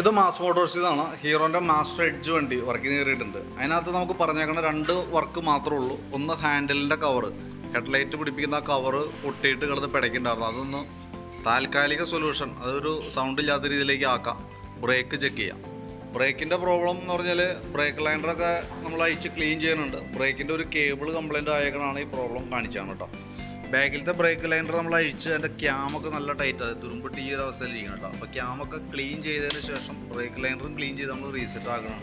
ഇത് mass Motors ഇതാണ്. ഹീറോന്റെ master Edge വണ്ടി വർക്കിന് കയറിയിട്ടുണ്ട്. അതിനകത്ത് നമുക്ക് പറഞ്ഞേക്കണ രണ്ട് വർക്ക് മാത്രമേ ഉള്ളൂ. ഒന്ന് ഹാൻഡിലിന്റെ കവറ് ഹെഡ്ലൈറ്റ് പിടിപ്പിക്കുന്ന കവറ് പൊട്ടിയിട്ട് കിടന്ന് പിടയ്ക്കുന്നുണ്ടായിരുന്നു. അതൊന്ന് താൽക്കാലിക സൊല്യൂഷൻ അതൊരു സൗണ്ട് ഇല്ലാത്ത രീതിയിലേക്ക് ആക്കാം. ബ്രേക്ക് ചെക്ക് ചെയ്യാം. ബ്രേക്കിന്റെ പ്രോബ്ലം എന്ന് പറഞ്ഞാൽ ബ്രേക്ക് ലൈനറൊക്കെ നമ്മൾ അഴിച്ച് ക്ലീൻ ചെയ്യുന്നുണ്ട്. ബ്രേക്കിന്റെ ഒരു കേബിൾ കംപ്ലൈന്റ് ആയേക്കണാണ് ഈ പ്രോബ്ലം കാണിച്ചാണ് കേട്ടോ. ബാക്കിലത്തെ ബ്രേക്ക് ലൈനർ നമ്മൾ അഴിച്ച് അതിന്റെ ക്യാമൊക്കെ നല്ല ടൈറ്റ് അത് തുരുമ്പിട്ട് ഈ ഒരു അവസ്ഥയിൽ ഇരിക്കണം കേട്ടോ. അപ്പോൾ ക്യാമൊക്കെ ക്ലീൻ ചെയ്തതിന് ശേഷം ബ്രേക്ക് ലൈനറും ക്ലീൻ ചെയ്ത് നമ്മൾ റീസെറ്റ് ആക്കണം.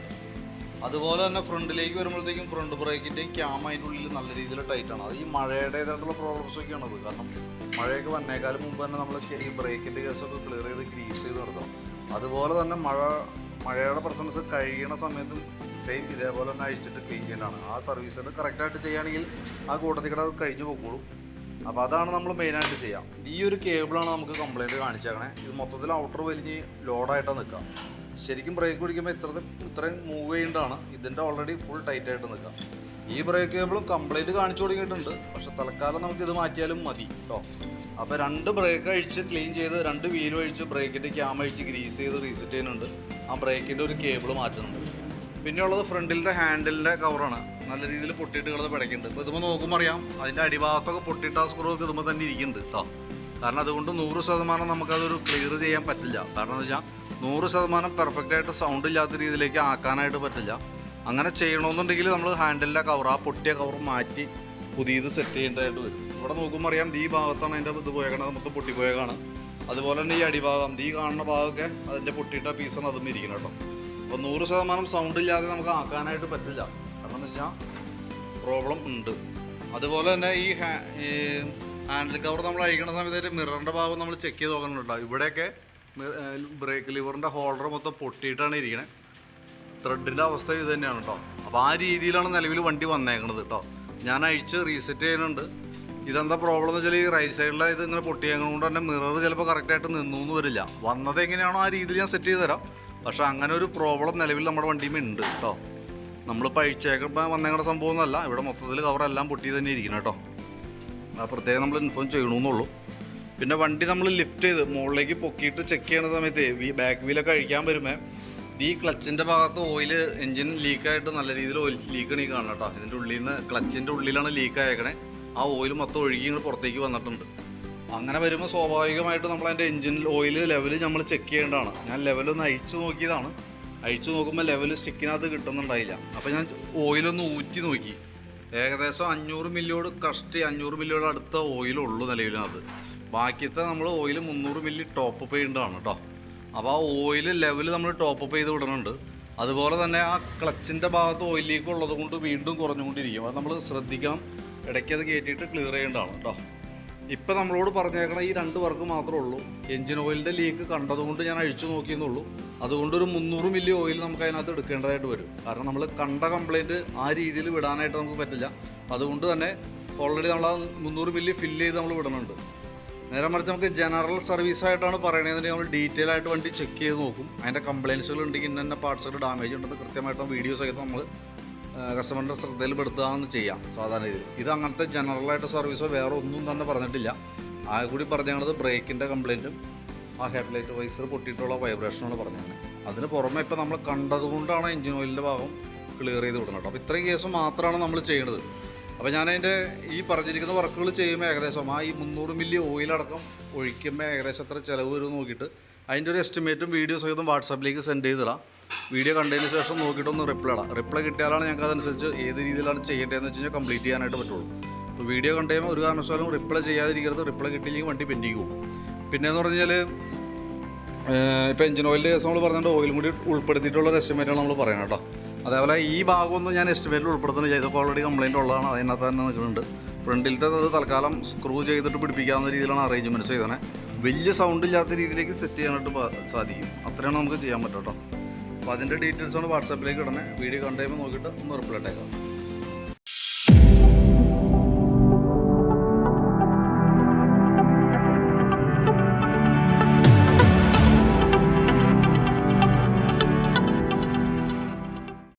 അതുപോലെ തന്നെ ഫ്രണ്ടിലേക്ക് വരുമ്പോഴത്തേക്കും ഫ്രണ്ട് ബ്രേക്കിന്റെയും ക്യാം അതിന്റെ ഉള്ളിൽ നല്ല രീതിയിൽ ടൈറ്റാണ് അത് ഈ മഴയുടേതായിട്ടുള്ള പ്രോബ്ലംസ് ഒക്കെയാണ് അത്. കാരണം മഴയൊക്കെ വന്നേക്കാലം മുമ്പ് തന്നെ നമ്മൾ ഈ ബ്രേക്കിന്റെ കേസൊക്കെ ക്ലിയർ ചെയ്ത് ഗ്രീസ് ചെയ്ത് നടത്തണം. അതുപോലെ തന്നെ മഴ മഴയുടെ പ്രസൻസ് കഴിയണ സമയത്തും സെയിം ഇതേപോലെ തന്നെ അഴിച്ചിട്ട് ക്ലീൻ ചെയ്യേണ്ടതാണ്. ആ സർവീസ് കറക്റ്റായിട്ട് ചെയ്യുകയാണെങ്കിൽ ആ കൂട്ടത്തിൽ കൂടെ അത് കഴിഞ്ഞു പോയിക്കോളും അപ്പോൾ അതാണ് നമ്മൾ മെയിൻ ആയിട്ട് ചെയ്യാം. ഈ ഒരു കേബിളാണ് നമുക്ക് കംപ്ലൈന്റ് കാണിച്ചേക്കണേ. ഇത് മൊത്തത്തിൽ ഔട്ടർ വലിഞ്ഞ് ലോഡായിട്ടാണ് നിൽക്കുക ശരിക്കും ബ്രേക്ക് പിടിക്കുമ്പോൾ ഇത്ര ഇത്രയും മൂവ് ചെയ്യേണ്ടതാണ്. ഇതിന്റെ ഓൾറെഡി ഫുൾ ടൈറ്റ് ആയിട്ട് നിൽക്കുക ഈ ബ്രേക്ക് കേബിളും കംപ്ലൈന്റ് കാണിച്ചു തുടങ്ങിയിട്ടുണ്ട്. പക്ഷെ തൽക്കാലം നമുക്ക് ഇത് മാറ്റിയാലും മതി കേട്ടോ അപ്പോൾ രണ്ട് ബ്രേക്ക് അഴിച്ച് ക്ലീൻ ചെയ്ത് രണ്ട് വീലും അഴിച്ച് ബ്രേക്കിന്റെ ക്യാം അഴിച്ച് ഗ്രീസ് ചെയ്ത് റീസെറ്റ് ചെയ്യുന്നുണ്ട്. ആ ബ്രേക്കിന്റെ ഒരു കേബിൾ മാറ്റുന്നുണ്ട്. പിന്നെയുള്ളത് ഫ്രണ്ടിലത്തെ ഹാൻഡിലിന്റെ കവറാണ് നല്ല രീതിയിൽ പൊട്ടിയിട്ട് കിടന്ന് പിടയ്ക്കുന്നുണ്ട്. ഇപ്പോൾ ഇതുമ്പോൾ നോക്കുമ്പോൾ അറിയാം അതിന്റെ അടിഭാഗത്തൊക്കെ പൊട്ടിയിട്ട് ആ സ്ക്രൂ ഒക്കെ ഇതുമ്പോൾ തന്നെ ഇരിക്കുന്നുണ്ട് കേട്ടോ കാരണം അതുകൊണ്ട് നൂറ് ശതമാനം നമുക്കതൊരു ക്ലിയർ ചെയ്യാൻ പറ്റില്ല. കാരണം എന്ന് വെച്ചാൽ നൂറ് ശതമാനം പെർഫെക്റ്റ് ആയിട്ട് സൗണ്ട് ഇല്ലാത്ത രീതിയിലേക്ക് ആക്കാനായിട്ട് പറ്റില്ല. അങ്ങനെ ചെയ്യണമെന്നുണ്ടെങ്കിൽ നമ്മൾ ഹാൻഡിലിന്റെ കവർ ആ പൊട്ടിയ കവർ മാറ്റി പുതിയത് സെറ്റ് ചെയ്യേണ്ടതായിട്ട് വരും. ഇവിടെ നോക്കുമ്പോൾ അറിയാം ഈ ഭാഗത്താണ് അതിന്റെ ഇത് പോയേക്കണത് മൊത്തം പൊട്ടിപ്പോയേക്കാണ്. അതുപോലെ തന്നെ ഈ അടിഭാഗം ഈ കാണുന്ന ഭാഗമൊക്കെ അതിന്റെ പൊട്ടിയിട്ട പീസാണ് അതും ഇരിക്കുന്നത് കേട്ടോ അപ്പോൾ നൂറ് ശതമാനം സൗണ്ട് ഇല്ലാതെ നമുക്ക് ആക്കാനായിട്ട് പറ്റില്ല. കാരണം എന്ന് വെച്ചാൽ പ്രോബ്ലം ഉണ്ട്. അതുപോലെ തന്നെ ഈ ഈ ഹാൻഡിൽ കവർ നമ്മൾ അഴിക്കണ സമയത്ത് മിററിന്റെ ഭാഗം നമ്മൾ ചെക്ക് ചെയ്ത് നോക്കുന്നുണ്ടോ. ഇവിടെയൊക്കെ ബ്രേക്ക് ലിവറിന്റെ ഹോൾഡർ മൊത്തം പൊട്ടിയിട്ടാണ് ഇരിക്കണേ. ത്രെഡിന്റെ അവസ്ഥ ഇത് തന്നെയാണ് കേട്ടോ അപ്പോൾ ആ രീതിയിലാണ് നിലവിൽ വണ്ടി വന്നേക്കണത് കേട്ടോ ഞാൻ അഴിച്ച് റീസെറ്റ് ചെയ്യുന്നുണ്ട്. ഇതെന്താ പ്രോബ്ലം എന്ന് വെച്ചാൽ ഈ റൈറ്റ് സൈഡിലെ ഇത് ഇങ്ങനെ പൊട്ടിയേക്കുന്നതുകൊണ്ട് തന്നെ മിറർ ചിലപ്പോൾ കറക്റ്റായിട്ട് നിന്നു എന്ന് വരില്ല. വന്നത് എങ്ങനെയാണോ ആ രീതിയിൽ ഞാൻ സെറ്റ് ചെയ്ത് തരാം. പക്ഷേ അങ്ങനെ ഒരു പ്രോബ്ലം നിലവിൽ നമ്മുടെ വണ്ടിയിൽ ഉണ്ട് കേട്ടോ നമ്മൾ പഴിച്ചേക്കുമ്പോൾ വന്നങ്ങളുടെ സംഭവം ഒന്നല്ല ഇവിടെ മൊത്തത്തിൽ കവറെല്ലാം പൊട്ടി തന്നെ ഇരിക്കണം കേട്ടോ. ആ പ്രത്യേകം നമ്മൾ ഇൻഫോം ചെയ്യണമെന്നുള്ളൂ പിന്നെ വണ്ടി നമ്മൾ ലിഫ്റ്റ് ചെയ്ത് മുകളിലേക്ക് പൊക്കിയിട്ട് ചെക്ക് ചെയ്യണ സമയത്ത് ബാക്ക് വീലൊക്കെ അഴിക്കാൻ വരുമ്പോൾ ഈ ക്ലച്ചിന്റെ ഭാഗത്ത് ഓയിൽ എൻജിൻ ലീക്കായിട്ട് നല്ല രീതിയിൽ ഓയിൽ ലീക്കാണ് കാണണം കേട്ടോ. ഇതിന്റെ ഉള്ളിൽ നിന്ന് ക്ലച്ചിന്റെ ഉള്ളിലാണ് ലീക്ക് ആയേക്കണേ. ആ ഓയിൽ മൊത്തം ഒഴുകി ഇങ്ങനെ പുറത്തേക്ക് വന്നിട്ടുണ്ട്. അങ്ങനെ വരുമ്പോൾ സ്വാഭാവികമായിട്ട് നമ്മൾ അതിന്റെ എൻജിൻ ഓയിൽ ലെവൽ നമ്മൾ ചെക്ക് ചെയ്യേണ്ടതാണ്. ഞാൻ ലെവലൊന്ന് അഴിച്ചു നോക്കിയതാണ്. അഴിച്ചു നോക്കുമ്പോൾ ലെവൽ സ്റ്റിക്കിനകത്ത് കിട്ടുന്നുണ്ടായില്ല. അപ്പോൾ ഞാൻ ഓയിലൊന്ന് ഊറ്റി നോക്കി. ഏകദേശം അഞ്ഞൂറ് മില്ലിയോട് കഷ്ടി അഞ്ഞൂറ് മില്ലിയോട് അടുത്ത ഓയിലുള്ളൂ നിലവിലിനകത്ത്. ബാക്കിയത്തെ നമ്മൾ ഓയിൽ മുന്നൂറ് മില്ലി ടോപ്പ് അപ്പ് ചെയ്യേണ്ടതാണ് കേട്ടോ അപ്പോൾ ആ ഓയിൽ ലെവൽ നമ്മൾ ടോപ്പ് അപ്പ് ചെയ്ത് വിടുന്നുണ്ട്. അതുപോലെ തന്നെ ആ ക്ലച്ചിന്റെ ഭാഗത്ത് ഓയിൽ ലീക്ക് ഉള്ളത് കൊണ്ട് വീണ്ടും കുറഞ്ഞുകൊണ്ടിരിക്കും. അത് നമ്മൾ ശ്രദ്ധിക്കണം ഇടയ്ക്ക് അത് കയറ്റിയിട്ട് ക്ലിയർ ചെയ്യേണ്ടതാണ് കേട്ടോ ഇപ്പം നമ്മളോട് പറഞ്ഞേക്കണ ഈ രണ്ട് വർക്ക് മാത്രമേ ഉള്ളൂ. എഞ്ചിൻ ഓയിലിന്റെ ലീക്ക് കണ്ടതുകൊണ്ട് ഞാൻ അഴിച്ചു നോക്കിയെന്നുള്ളൂ. അതുകൊണ്ട് ഒരു മുന്നൂറ് മില്ലി ഓയിൽ നമുക്ക് അതിനകത്ത് എടുക്കേണ്ടതായിട്ട് വരും. കാരണം നമ്മൾ കണ്ട കംപ്ലൈന്റ് ആ രീതിയിൽ വിടാനായിട്ട് നമുക്ക് പറ്റില്ല. അതുകൊണ്ട് തന്നെ ഓൾറെഡി നമ്മൾ ആ മുന്നൂറ് മില്ലി ഫില്ല് ചെയ്ത് നമ്മൾ വിടുന്നുണ്ട് നേരെ മറിച്ച് നമുക്ക് ജനറൽ സർവീസ് ആയിട്ടാണ് പറയണതെങ്കിൽ നമ്മൾ ഡീറ്റെയിൽ ആയിട്ട് വണ്ടി ചെക്ക് ചെയ്ത് നോക്കും. അതിന്റെ കംപ്ലയിൻസുകൾ ഉണ്ടെങ്കിൽ ഇന്ന പാർട്സുകൾ ഡാമേജ് ഉണ്ടെന്ന് കൃത്യമായിട്ട് വീഡിയോസ് ഒക്കെ നമ്മൾ കസ്റ്റമറിന്റെ ശ്രദ്ധയിൽപ്പെടുത്തുകയെന്ന് ചെയ്യാം സാധാരണ രീതിയിൽ. ഇത് അങ്ങനത്തെ ജനറലായിട്ട് സർവീസോ വേറെ ഒന്നും തന്നെ പറഞ്ഞിട്ടില്ല. ആകെ കൂടി പറഞ്ഞത് ബ്രേക്കിന്റെ കംപ്ലയിന്റും ആ ഹെഡ്ലൈറ്റ് വൈസർ പൊട്ടിയിട്ടുള്ള വൈബ്രേഷനാണ് പറഞ്ഞത്. അതിന് പുറമെ ഇപ്പോൾ നമ്മൾ കണ്ടതുകൊണ്ടാണ് എഞ്ചിൻ ഓയിലിന്റെ ഭാഗം ക്ലിയർ ചെയ്ത് വിടുന്നത് അപ്പോൾ ഇത്രയും കേസ് മാത്രമാണ് നമ്മൾ ചെയ്യുന്നത്. അപ്പോൾ ഞാൻ അതിന്റെ ഈ പറഞ്ഞിരിക്കുന്ന വർക്കുകൾ ചെയ്യുമ്പോൾ ഏകദേശം ആ ഈ മുന്നൂറ് മില്ലി ഓയിലടക്കം ഒഴിക്കുമ്പോൾ ഏകദേശം എത്ര ചിലവ് വരും നോക്കിയിട്ട് അതിന്റെ ഒരു എസ്റ്റിമേറ്റും വീഡിയോ സഹിതം വാട്സാപ്പിലേക്ക് സെൻഡ് ചെയ്തിടാം വീഡിയോ കണ്ടതിന് ശേഷം നോക്കിയിട്ടൊന്ന് റിപ്ലൈ ഇടാം. റിപ്ലൈ കിട്ടിയാലാണ് ഞങ്ങൾക്ക് അതനുസരിച്ച് ഏത് രീതിയിലാണ് ചെയ്യേണ്ടതെന്ന് വെച്ച് കഴിഞ്ഞാൽ കംപ്ലീറ്റ് ചെയ്യാനായിട്ട് പറ്റുള്ളൂ. അപ്പോൾ വീഡിയോ കണ്ടു ഒരു കാരണവശാലും റിപ്ലൈ ചെയ്യാതിരിക്കരുത്. റിപ്ലൈ കിട്ടിയില്ലെങ്കിൽ വണ്ടി പെൻഡിങ് പോകും. പിന്നെയെന്ന് പറഞ്ഞു കഴിഞ്ഞാൽ ഇപ്പോൾ എഞ്ചിൻ ഓയിലിന്റെ കേസ് നമ്മൾ പറഞ്ഞിട്ട് ഓയിലും കൂടി ഉൾപ്പെടുത്തിയിട്ടുള്ള ഒരു എസ്റ്റിമേറ്റാണ് നമ്മൾ പറയുന്നത് കേട്ടോ. അതേപോലെ ഈ ഭാഗമൊന്നും ഞാൻ എസ്റ്റിമേറ്റിൽ ഉൾപ്പെടുത്തുന്നില്ല. ഇതൊക്കെ ഓൾറെഡി കംപ്ലയിന്റ് ഉള്ളതാണ്. അതിനകത്ത് തന്നെ നിൽക്കുന്നുണ്ട്. ഫ്രണ്ടിലത്തെ അത് തൽക്കാലം സ്ക്രൂ ചെയ്തിട്ട് പിടിപ്പിക്കാവുന്ന രീതിയിലാണ് അറേഞ്ച്മെന്റ്സ് ചെയ്തത് വലിയ സൗണ്ട് ഇല്ലാത്ത രീതിയിലേക്ക് സെറ്റ് ചെയ്യാനായിട്ട് സാധിക്കും. അത്രയാണ് നമുക്ക് ചെയ്യാൻ പറ്റും കേട്ടോ. അപ്പോൾ അതിന്റെ ഡീറ്റെയിൽസാണ് വാട്സാപ്പിലേക്ക് ഇടണേ വീഡിയോ കണ്ടു കഴിയുമ്പോൾ നോക്കിയിട്ട് ഒന്ന് റിപ്ലൈ ഇട്ടേക്കാം